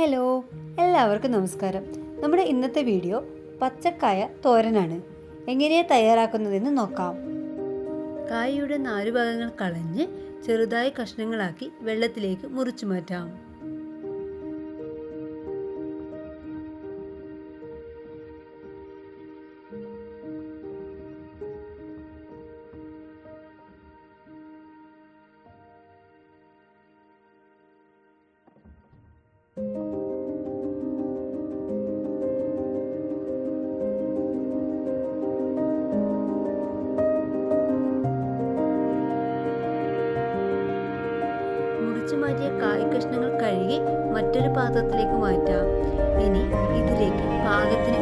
Hello എല്ലാവർക്കും നമസ്കാരം. നമ്മുടെ ഇന്നത്തെ വീഡിയോ പച്ചക്കായ തോരനാണ്. എങ്ങനെയാണ് തയ്യാറാക്കുന്നതെന്ന് നോക്കാം. കായയുടെ നാലുഭാഗങ്ങൾ കളഞ്ഞ് ചെറുതായി കഷ്ണങ്ങളാക്കി വെള്ളത്തിലേക്ക് മുറിച്ചു മാറ്റാം. മാറ്റിയ കായ് കഷ്ണങ്ങൾ കഴുകി മറ്റൊരു പാത്രത്തിലേക്ക് മാറ്റാം. ഇനി ഇതിലേക്ക് പാകത്തിന്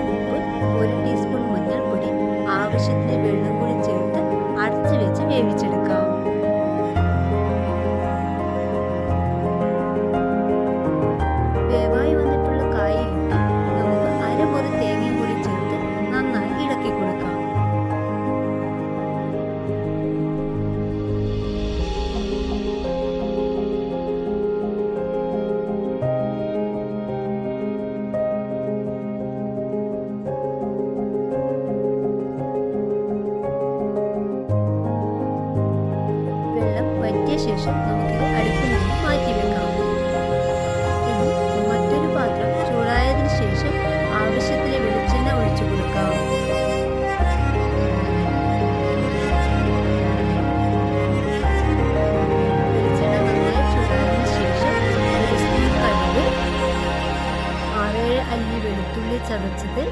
ശേഷം നമുക്ക് അടുപ്പിൽ നിന്ന് മാറ്റി വെക്കാം. ഇനി മറ്റൊരു പാത്രം ചൂടായതിനു ശേഷം ആവശ്യത്തിന് വെളിച്ചെണ്ണ ഒഴിച്ചു കൊടുക്കാം. അല്ലി ചതച്ചത്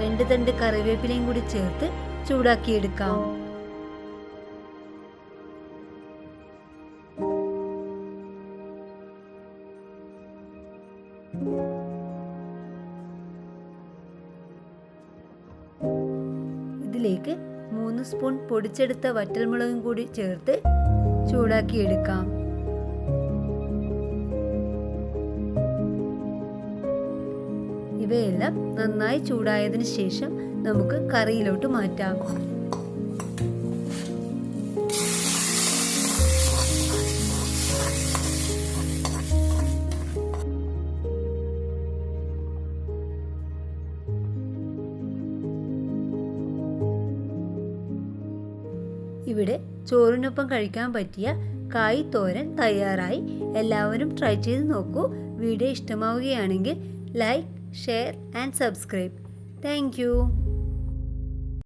രണ്ട് തണ്ട് കറിവേപ്പിലയും കൂടി ചേർത്ത് ചൂടാക്കിയെടുക്കാം. ഇതിലേക്ക് മൂന്ന് സ്പൂൺ പൊടിച്ചെടുത്ത വറ്റൽമുളകും കൂടി ചേർത്ത് ചൂടാക്കിയെടുക്കാം ഇവയെല്ലാം നന്നായി ചൂടായതിനു ശേഷം നമുക്ക് കറിയിലോട്ട് മാറ്റാം. ഇവിടെ ചോറിനൊപ്പം കഴിക്കാൻ പറ്റിയ കായ് തോരൻ തയ്യാറായി. എല്ലാവരും ട്രൈ ചെയ്ത് നോക്കൂ. വീഡിയോ ഇഷ്ടമാവുകയാണെങ്കിൽ like share and subscribe thank